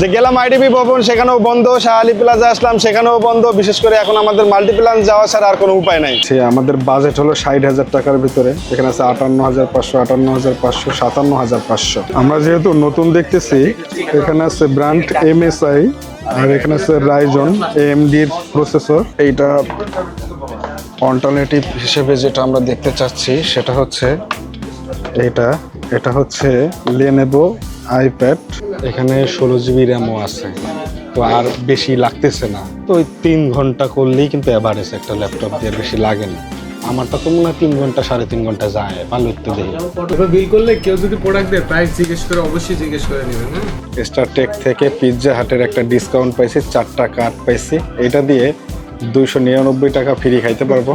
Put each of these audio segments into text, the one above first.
যে গেলাম আইডিবি ভবন, সেখানেও বন্ধ শাহ আলী প্লাজা আসলাম, সেখানেও বন্ধ। বিশেষ করে এখন আমাদের মাল্টিপ্লান যাওয়া ছাড়া আর কোনো উপায় নাই। আমাদের বাজেট হলো ষাট হাজার টাকার ভিতরে। এখানে আছে আটান্ন হাজার পাঁচশো, আটান্ন হাজার পাঁচশো, সাতান্ন হাজার পাঁচশো। আমরা যেহেতু নতুন দেখতেছি, এখানে আছে ব্র্যান্ড এম এস আই আর এখানে আছে রাইজন, এএমডির প্রসেসর এইটা অল্টারনেটিভ হিসেবে যেটা আমরা দেখতে চাচ্ছি, সেটা হচ্ছে এটা এটা হচ্ছে লেনেভো আইপ্যাড এখানে ষোলো জিবি র্যামও আছে। তো আর বেশি লাগতেছে না। তো ওই তিন ঘণ্টা করলেই কিন্তু অ্যাভারেজ একটা ল্যাপটপ দিয়ে বেশি লাগে না। আমারটা তো মনে হয় তিন ঘণ্টা সাড়ে তিন ঘণ্টা যায়। ভালো একটু দেখি। বিল করলে কেউ যদি প্রোডাক্ট দেয় প্রাইস জিজ্ঞেস করে অবশ্যই জিজ্ঞেস করে নেবেন হ্যাঁ? স্টার টেক থেকে পিৎজা হাটের একটা ডিসকাউন্ট পাইছি চারটা কার্ড পাইছি। এটা দিয়ে দুইশো নিরানব্বই টাকা ফ্রি খাইতে পারব।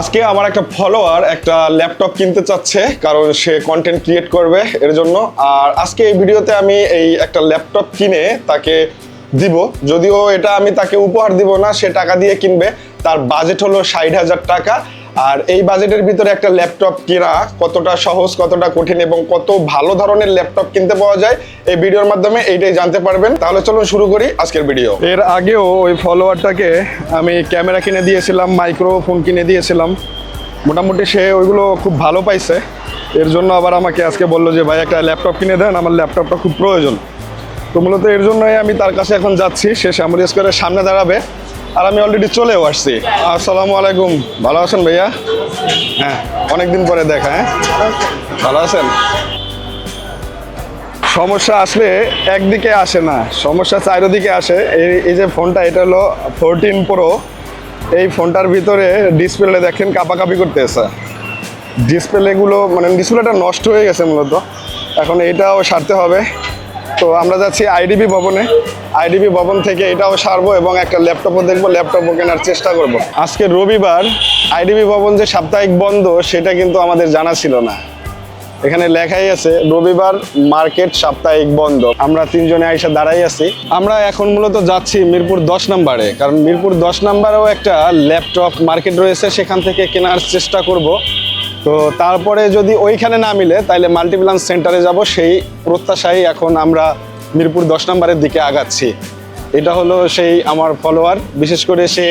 আজকে আমার একটা ফলোয়ার একটা ল্যাপটপ কিনতে চাচ্ছে, কারণ সে কন্টেন্ট ক্রিয়েট করবে এর জন্য। আর আজকে এই ভিডিওতে আমি এই একটা ল্যাপটপ কিনে তাকে দিব। যদিও এটা আমি তাকে উপহার দিব না, সে টাকা দিয়ে কিনবে। তার বাজেট হলো ষাট হাজার টাকা। আর এই বাজেটের ভিতরে একটা ল্যাপটপ কেনা কতটা সহজ, কতটা কঠিন এবং কত ভালো ধরনের ল্যাপটপ কিনতে পাওয়া যায়, এই ভিডিওর মাধ্যমে এইটাই জানতে পারবেন। তাহলে চলুন শুরু করি আজকের ভিডিও। এর আগেও ওই ফলোয়ারটাকে আমি ক্যামেরা কিনে দিয়েছিলাম মাইক্রোফোন কিনে দিয়েছিলাম। মোটামুটি সে ওইগুলো খুব ভালো পাইছে। এর জন্য আবার আমাকে আজকে বলল যে, ভাই, একটা ল্যাপটপ কিনে দেন, আমার ল্যাপটপটা খুব প্রয়োজন। তো মূলত এর জন্যই আমি তার কাছে এখন যাচ্ছি। সে শ্যামল স্কোয়ারের সামনে দাঁড়াবে। আর আমি অলরেডি চলেও আসছি। আসসালামু আলাইকুম। ভালো আছেন ভাইয়া? হ্যাঁ অনেকদিন পরে দেখা হ্যাঁ? ভালো আছেন? সমস্যা আসলে একদিকে আসে না, সমস্যা চারিদিকে আসে। এই এই যে ফোনটা, এটা হলো ফোরটিন প্রো এই ফোনটার ভিতরে ডিসপ্লে দেখেন, কাপাকাপি করতেছে। ডিসপ্লেগুলো মানে ডিসপ্লেটা নষ্ট হয়ে গেছে মূলত। এখন এটাও সারতে হবে। তো আমরা যাচ্ছি আইডিবি ভবনে। আইডিবি ভবন থেকে এটাও সারবো এবং একটা ল্যাপটপও দেখব, ল্যাপটপও কেনার চেষ্টা করব। আজকে রবিবার, আইডিবি ভবন যে সাপ্তাহিক বন্ধ, সেটা কিন্তু আমাদের জানা ছিল না। এখানে লেখাই আছে, রবিবার মার্কেট সাপ্তাহিক বন্ধ। আমরা তিনজনে আইসা দাঁড়াই আছি। আমরা এখন মূলত যাচ্ছি মিরপুর দশ নম্বরে, কারণ মিরপুর দশ নম্বরেও একটা ল্যাপটপ মার্কেট রয়েছে, সেখান থেকে কেনার চেষ্টা করব। তো তারপরে যদি ওইখানে না মিলে তাহলে মাল্টিপ্লান সেন্টারে যাব। সেই প্রত্যাশায় এখন আমরা মিরপুর দশ নম্বরের দিকে আগাচ্ছি। এটা হলো সেই আমার ফলোয়ার বিশেষ করে সে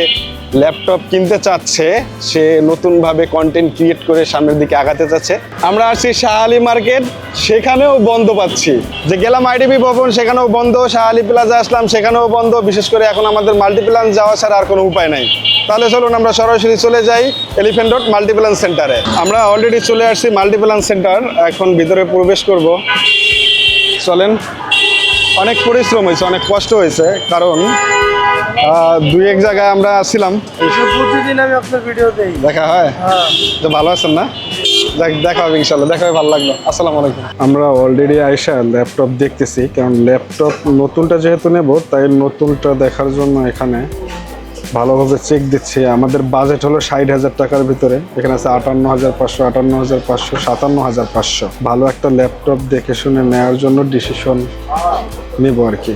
ল্যাপটপ কিনতে চাচ্ছে, সে নতুনভাবে কন্টেন্ট ক্রিয়েট করে সামনের দিকে আগাতে চাচ্ছে। আমরা আসছি শাহ মার্কেট, সেখানেও বন্ধ পাচ্ছি। যে গেলাম আইডিবি ভবন, সেখানেও বন্ধ। শাহ আলী প্লাজা আসলাম, সেখানেও বন্ধ। বিশেষ করে এখন আমাদের মাল্টিপ্লান যাওয়া ছাড়া আর কোনো উপায় নাই। তাহলে চলুন আমরা সরাসরি চলে যাই এলিফেন্ট রোড মাল্টিপ্লান সেন্টারে আমরা অলরেডি চলে আসছি মাল্টিপ্লান সেন্টার এখন ভিতরে প্রবেশ করব। চলেন। অনেক পরিশ্রম হয়েছে অনেক কষ্ট হয়েছে। কারণ দুই এক জায়গায় আমরা ছিলাম। প্রতিদিন আমি আপনার ভিডিও দেই। দেখা হয়? তো ভালো আছেন না? দেখ দেখা হবে ইনশাল্লাহ দেখা হবে ভালো লাগল। আসসালামু আলাইকুম। আমরা অলরেডি আইসা ল্যাপটপ দেখতেছি কারণ ল্যাপটপ নতুনটা যেহেতু নেব তাই নতুনটা দেখার জন্য এখানে ভালোভাবে চেক দিচ্ছি। আমাদের বাজেট হলো ষাট হাজার টাকার ভিতরে এখানে আছে আটান্ন হাজার পাঁচশো আটান্ন হাজার পাঁচশো সাতান্ন হাজার পাঁচশো। ভালো একটা ল্যাপটপ দেখে শুনে নেওয়ার জন্য ডিসিশন নেব আর কি।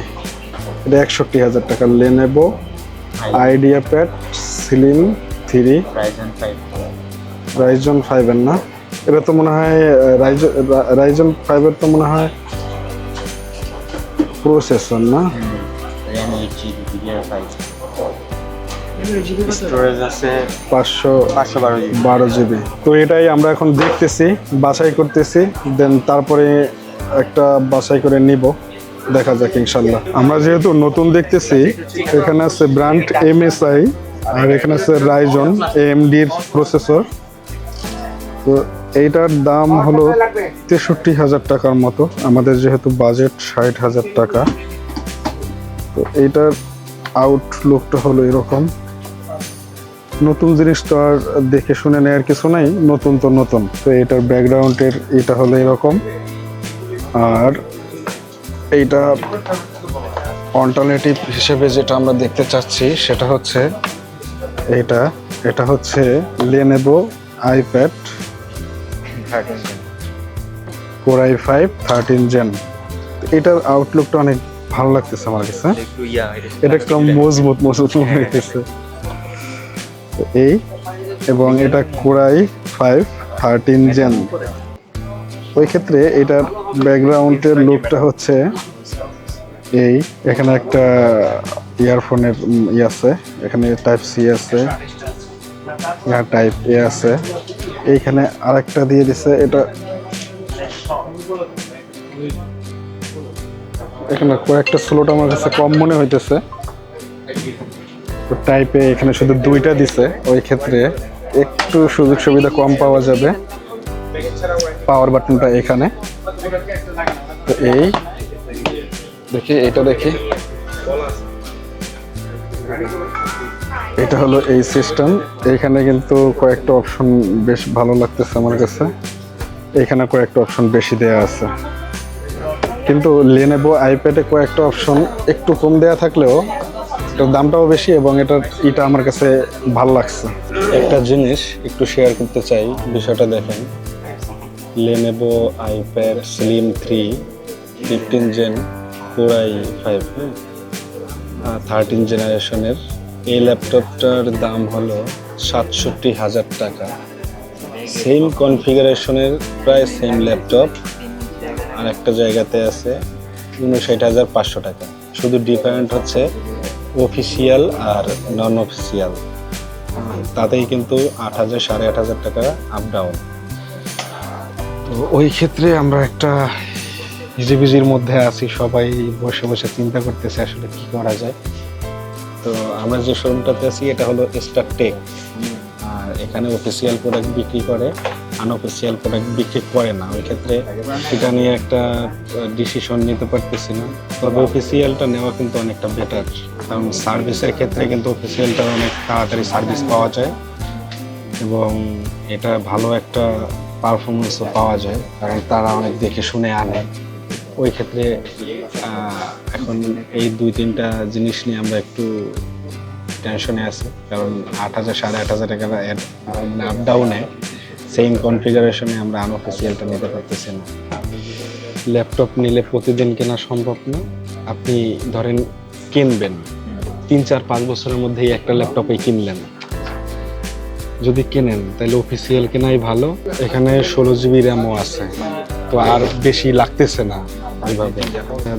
এটা একষট্টি হাজার টাকা Lenovo IdeaPad slim three Ryzen 5 Ryzen ফাইভের না? এটা তো মনে হয় রাইজন ফাইভের তো মনে হয় প্রসেসর না? RAM 8 GB DDR5 স্টোরেজ আছে পাঁচশো 512 বারো জিবি তো এটাই আমরা এখন দেখতেছি বাছাই করতেছি দেন তারপরে একটা বাছাই করে নিব। দেখা যাক ইনশাল্লাহ। আমরা যেহেতু নতুন দেখতেছি, এখানে আছে ব্র্যান্ড এমএসআই আর এখানে আছে রাইজন এএমডির প্রসেসর তো এইটার দাম হলো তেষট্টি হাজার টাকার মতো, আমাদের যেহেতু বাজেট ষাট হাজার টাকা। তো এইটার আউটলুকটা হলো এরকম। নতুন জিনিস তো আর দেখে শুনে নেওয়ার কিছু নাই, নতুন তো নতুন। তো এটার ব্যাকগ্রাউন্ডের এটা হলো এরকম। আর এইটা অল্টারনেটিভ হিসেবে যেটা আমরা দেখতে চাচ্ছি সেটা হচ্ছে এটা এটা হচ্ছে Lenovo iPad 13 core i five thirteen gen এটার আউটলুকটা অনেক ভালো লাগতেছে আমার কাছে। এটা একটা মজবুত মজবুত মনে হইতেছে এই এবং এটা কোরাই ফাইভ থার্টিন জেন ওই ক্ষেত্রে এটার ব্যাকগ্রাউন্ডের লুকটা হচ্ছে এই, এখানে একটা ইয়ারফোনের ই আছে, এখানে টাইপ সি আছে টাইপ এ আছে, এইখানে আরেকটা দিয়ে দিছে, এটা এখানে কয়েকটা স্লোট আমার কাছে কম মনে হইতেছে। টাইপে এখানে শুধু দুইটা দিছে, ওই ক্ষেত্রে একটু সুযোগ সুবিধা কম পাওয়া যাবে। পাওয়ার বাটনটা এখানে। তো এই, দেখি এটা দেখি। এটা হলো এই সিস্টেম এখানে কিন্তু কয়েকটা অপশন বেশ ভালো লাগতেছে আমার কাছে। এখানে কয়েকটা অপশন বেশি দেয়া আছে। কিন্তু লেনেবো আইপ্যাডে কয়েকটা অপশন একটু কম দেয়া থাকলেও এটার দামটাও বেশি এবং এটার এটা আমার কাছে ভালো লাগছে। একটা জিনিস একটু শেয়ার করতে চাই, বিষয়টা দেখেন। Lenovo iPad slim three fifteen gen core i five হ্যাঁ থার্টিন জেনারেশনের এই ল্যাপটপটার দাম হলো সাতষট্টি হাজার টাকা। সেম কনফিগারেশনের প্রায় সেম ল্যাপটপ আর একটা জায়গাতে আছে উনষাট হাজার পাঁচশো টাকা। শুধু ডিফারেন্ট হচ্ছে অফিসিয়াল আর নন অফিসিয়াল তাতেই কিন্তু আট হাজার, সাড়ে আট হাজার টাকা আপ ডাউন ওই ক্ষেত্রে আমরা একটা হিজিবিজির মধ্যে আছি, সবাই বসে বসে চিন্তা করতেছে আসলে কি করা যায়। তো আমরা যে শোরুমটাতে আছি, এটা হলো স্টার টেক আর এখানে অফিসিয়াল প্রোডাক্ট বিক্রি করে আনঅফিসিয়াল প্রোডাক্ট বিক্রি করে না। ওই ক্ষেত্রে এটা নিয়ে একটা ডিসিশন নিতে পারতেছি না। তবে অফিসিয়ালটা নেওয়া কিন্তু অনেকটা বেটার কারণ সার্ভিসের ক্ষেত্রে কিন্তু অফিসিয়ালটা অনেক তাড়াতাড়ি সার্ভিস পাওয়া যায়। এবং এটা ভালো একটা পারফরমেন্সও পাওয়া যায়, কারণ তারা অনেক দেখে শুনে আনে। ওই ক্ষেত্রে এখন এই দুই তিনটা জিনিস নিয়ে আমরা একটু টেনশনে আছি, কারণ আট হাজার, সাড়ে আট হাজার টাকা আপ ডাউনে সেম কনফিগারেশনে আমরা আনঅফিসিয়ালটা নিতে পারতেছি না। ল্যাপটপ নিলে প্রতিদিন কেনা সম্ভব না, আপনি ধরেন কিনবেন, তিন, চার, পাঁচ বছরের মধ্যেই একটা ল্যাপটপই কিনলেন। যদি কেনেন, তাহলে অফিসিয়াল কেনাই ভালো। এখানে ষোলো জিবি র্যামও আছে। তো আর বেশি লাগতেছে না ওইভাবে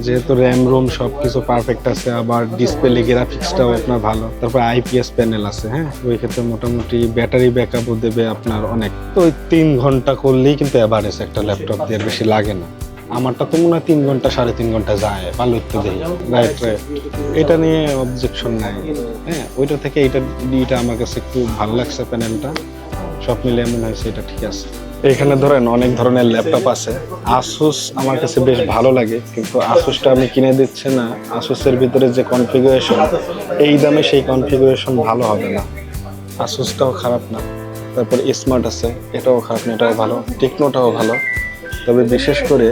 যেহেতু র্যাম রোম সব কিছু পারফেক্ট আছে, আবার ডিসপ্লে গ্রাফিক্সটাও আপনার ভালো। তারপর আইপিএস প্যানেল আছে হ্যাঁ? ওই ক্ষেত্রে মোটামুটি ব্যাটারি ব্যাকআপও দেবে আপনার অনেক। তো ওই তিন ঘণ্টা করলেই কিন্তু অ্যাভারেজ একটা ল্যাপটপ দিয়ে বেশি লাগে না। আমারটা তো মনে হয় তিন ঘণ্টা, সাড়ে তিন ঘণ্টা যায় ভালো একটু দেখি রাইট এটা নিয়ে অবজেকশন নাই। হ্যাঁ ওইটা থেকে এইটা এটা আমার কাছে একটু ভালো লাগছে প্যানেলটা। সব মিলে মনে হয়েছে এটা ঠিক আছে। এখানে ধরেন অনেক ধরনের ল্যাপটপ আছে। আসুস আমার কাছে বেশ ভালো লাগে, কিন্তু আসুসটা আমি কিনে দিচ্ছে না। আসুসের ভিতরে যে কনফিগারেশন এই দামে সেই কনফিগারেশন ভালো হবে না। আসুসটাও খারাপ না। তারপর স্মার্ট আছে, এটাও খারাপ না, এটাও ভালো টেকনোটাও ভালো। তবে বিশেষ করে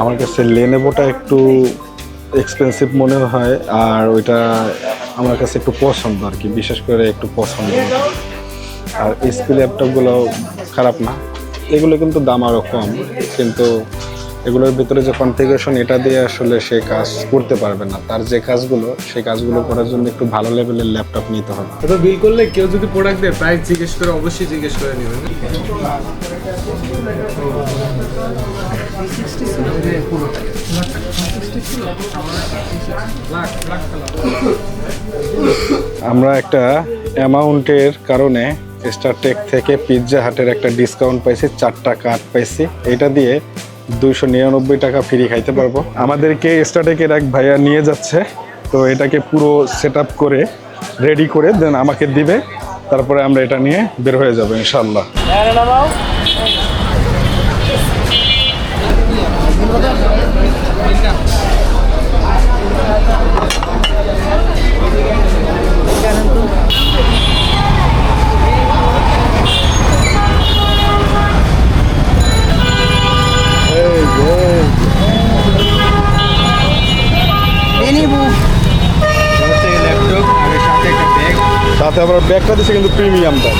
আমার কাছে লেনেভোটা একটু এক্সপেন্সিভ মনে হয়, আর ওইটা আমার কাছে একটু পছন্দ আর কি, বিশেষ করে একটু পছন্দ। আর এসপি ল্যাপটপগুলো খারাপ না, এগুলো কিন্তু দাম আরও কম, কিন্তু এগুলোর ভিতরে যে কনফিগারেশন এটা দিয়ে আসলে সে কাজ করতে পারবে না। তার যে কাজগুলো সেই কাজগুলো করার জন্য একটু ভালো লেভেলের ল্যাপটপ নিতে হবে। তো বিল করলে কেউ যদি প্রোডাক্ট দেয় প্রাইস জিজ্ঞেস করে অবশ্যই জিজ্ঞেস করে নেবেন আমরা একটা অ্যামাউন্টের কারণে স্টারটেক থেকে পিৎজা হাটের একটা ডিসকাউন্ট পাইছি চারটা কার্ড পাইছি। এটা দিয়ে দুইশো নিরানব্বই টাকা ফ্রি খাইতে পারব। আমাদেরকে স্টারটেকের এক ভাইয়া নিয়ে যাচ্ছে। তো এটাকে পুরো সেট করে রেডি করে দেন, আমাকে দিবে। তারপরে আমরা এটা নিয়ে বের হয়ে যাব ইনশাল্লাহ সাথে আবার ব্যাগটা দিচ্ছে কিন্তু প্রিমিয়ামটা।